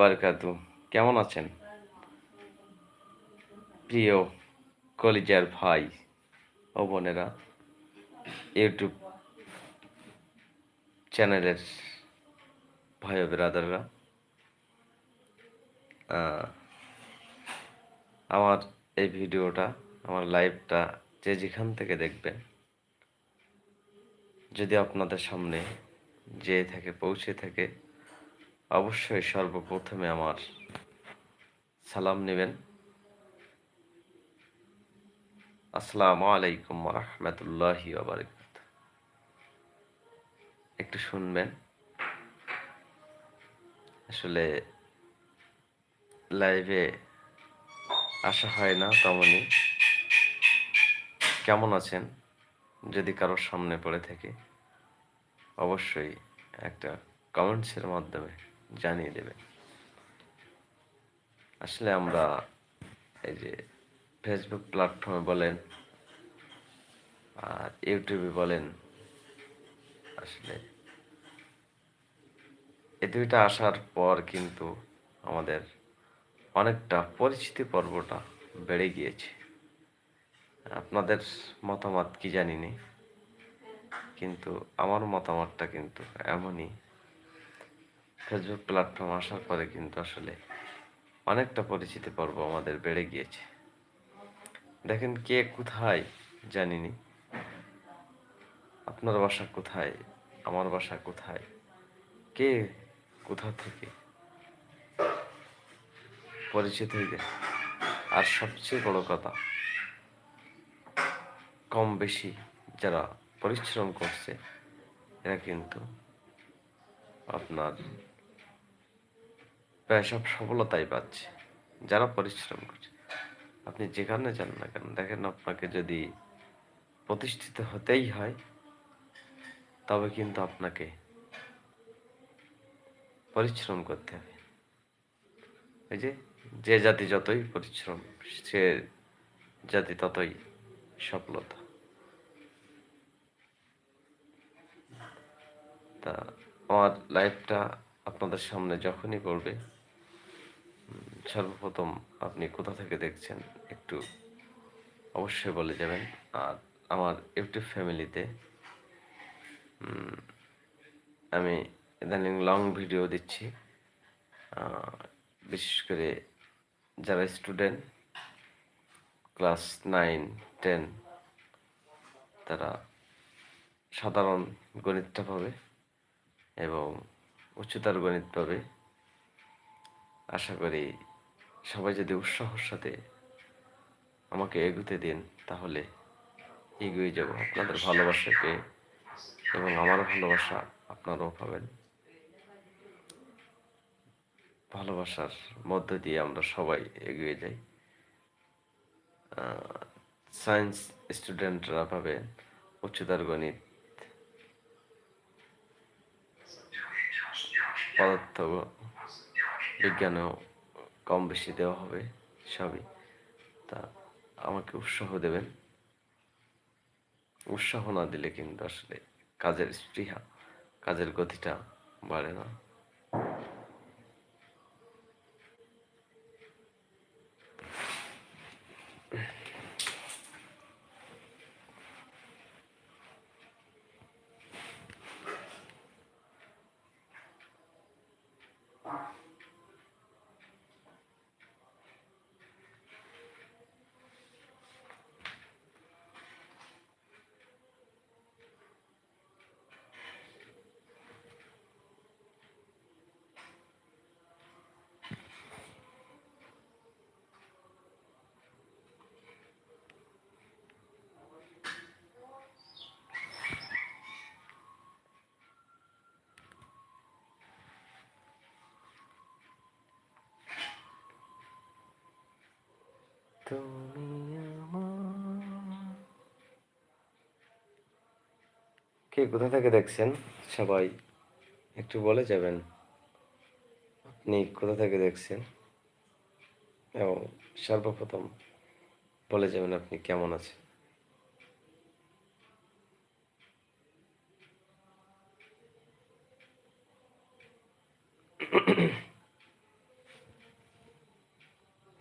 বারকাতু কেমন আছেন? প্রিয় কলিজার ভাই ও বোনেরা, ইউটিউব চ্যানেলের ভাই ব্রাদাররা আমার এই ভিডিওটা, আমার লাইভটা যে যেখান থেকে দেখবেন, যদি আপনাদের সামনে যে থাকে, পৌঁছে থাকে অবশ্যই সর্বপ্রথমে আমার সালাম নেবেন। আসসালামু আলাইকুম রহমতুল্লাহি একটু শুনবেন। আসলে লাইভে আসা হয় না তেমনই। কেমন আছেন? যদি কারোর সামনে পড়ে থাকে, অবশ্যই একটা কমেন্টসের মাধ্যমে জানিয়ে দেবে। আসলে আমরা এই যে ফেসবুক প্ল্যাটফর্মে বলেন আর ইউটিউবে বলেন, আসলে এ দুইটা আসার পর কিন্তু আমাদের অনেকটা পরিচিতি পর্বটা বেড়ে গিয়েছে। আপনাদের মতামত কি জানি নি কিন্তু আমার মতামতটা কিন্তু এমনই ফেসবুক প্ল্যাটফর্ম আসার পরে কিন্তু আসলে অনেকটা পরিচিতি পর্ব আমাদের বেড়ে গিয়েছে। দেখেন কে কোথায় জানিনি? আপনার বাসা কোথায়? আমার বাসা কোথায়? কে কোথা থেকে? পরিচিত হয়ে হইবে আর সবচেয়ে বড় কথা, কম বেশি যারা পরিশ্রম করছে, এরা কিন্তু আপনার প্রায় সব সফলতাই পাচ্ছে। যারা পরিশ্রম করছে। আপনি যেখানে যান না কেন দেখেন আপনাকে যদি প্রতিষ্ঠিত হতেই হয় তবে কিন্তু আপনাকে পরিশ্রম করতে হবে। এই যে যে জাতি যতই পরিশ্রম সে জাতি ততই সফলতা। তা আমার লাইফটা আপনাদের সামনে যখনই উম, সর্বপ্রথম আপনি কোথা থেকে দেখছেন একটু অবশ্যই বলে যাবেন। আর আমার ইউটিউব ফ্যামিলিতে আমি ইদানিং লং ভিডিও দিচ্ছি। বিশেষ করে যারা স্টুডেন্ট ক্লাস নাইন টেন তারা সাধারণ গণিতটা পাবে এবং উচ্চতার গণিত পাবে। আশা করি সবাই যদি উৎসাহর সাথে আমাকে এগোতে দিন, তাহলে এগিয়ে যাব। আপনাদের ভালোবাসা পেয়ে এবং আমার ভালোবাসা আপনারাও পাবেন। ভালোবাসার মধ্য দিয়ে আমরা সবাই এগিয়ে যাই। সায়েন্স স্টুডেন্টরা পাবে উচ্চতার গণিত, পদার্থ বিজ্ঞানেও কম বেশি দেওয়া হবে সবই। তা আমাকে উৎসাহ দেবেন। উৎসাহ না দিলে কিন্তু আসলে কাজের স্পৃহা, কাজের গতিটা বাড়ে না। তুমি কে কোথা থেকে দেখছেন? সবাই একটু বলে যাবেন। আপনি কোথা থেকে দেখছেন? এবং সর্বপ্রথম বলে যাবেন আপনি কেমন আছেন?